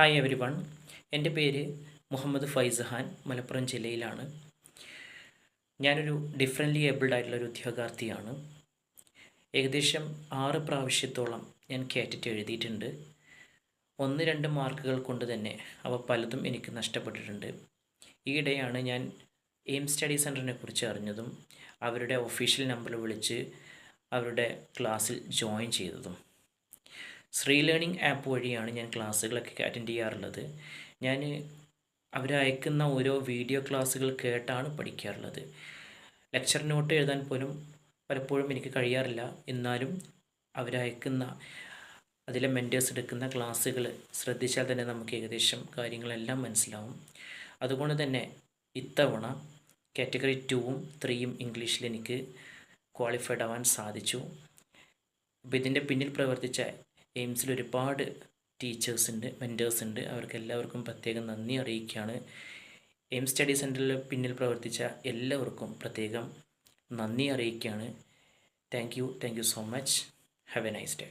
Hi every one എന്റെ പേര് മുഹമ്മദ് ഫൈസഹാൻ മലപ്പുറം ജില്ലയിലാണ്. ഞാനൊരു ഡിഫറെന്റ്ലി ഏബിൾഡ് ആയിട്ടുള്ള ഒരു ഉദ്യോഗാർത്ഥിയാണ്. ഏകദേശം ആറ് പ്രാവശ്യത്തോളം ഞാൻ കേറ്റിട്ട് എഴുതിയിട്ടുണ്ട്. ഒന്ന് രണ്ട് മാർക്കുകൾ കൊണ്ട് തന്നെ അവ പലതും എനിക്ക് നഷ്ടപ്പെട്ടിട്ടുണ്ട്. ഈയിടെയാണ് ഞാൻ എയിം സ്റ്റഡി സെന്ററിനെ കുറിച്ച് അറിഞ്ഞതും അവരുടെ ഒഫീഷ്യൽ നമ്പറിൽ വിളിച്ച് അവരുടെ ക്ലാസ്സിൽ ജോയിൻ ചെയ്തതും. ശ്രീ ലേണിംഗ് ആപ്പ് വഴിയാണ് ഞാൻ ക്ലാസ്സുകളൊക്കെ അറ്റൻഡ് ചെയ്യാറുള്ളത്. ഞാൻ അവരയക്കുന്ന ഓരോ വീഡിയോ ക്ലാസ്സുകൾ കേട്ടാണ് പഠിക്കാറുള്ളത്. ലെക്ചർ നോട്ട് എഴുതാൻ പോലും പലപ്പോഴും എനിക്ക് കഴിയാറില്ല. എന്നാലും അവരയക്കുന്ന അതിലെ മെന്റേഴ്സ് എടുക്കുന്ന ക്ലാസ്സുകൾ ശ്രദ്ധിച്ചാൽ തന്നെ നമുക്ക് ഏകദേശം കാര്യങ്ങളെല്ലാം മനസ്സിലാവും. അതുകൊണ്ട് തന്നെ ഇത്തവണ കാറ്റഗറി ടുവും ത്രീയും ഇംഗ്ലീഷിൽ എനിക്ക് ക്വാളിഫൈഡ് ആവാൻ സാധിച്ചു. അപ്പോൾ ഇതിന്റെ പിന്നിൽ പ്രവർത്തിച്ച എയിംസിൽ ഒരുപാട് ടീച്ചേഴ്സ് ഉണ്ട് മെന്റേഴ്സ് ഉണ്ട്. അവർക്ക് എല്ലാവർക്കും പ്രത്യേകം നന്ദി അറിയിക്കുകയാണ്. എയിം സ്റ്റഡി സെന്ററിൽ പിന്നിൽ പ്രവർത്തിച്ച എല്ലാവർക്കും പ്രത്യേകം നന്ദി അറിയിക്കുകയാണ്. Thank you thank you so much have a nice day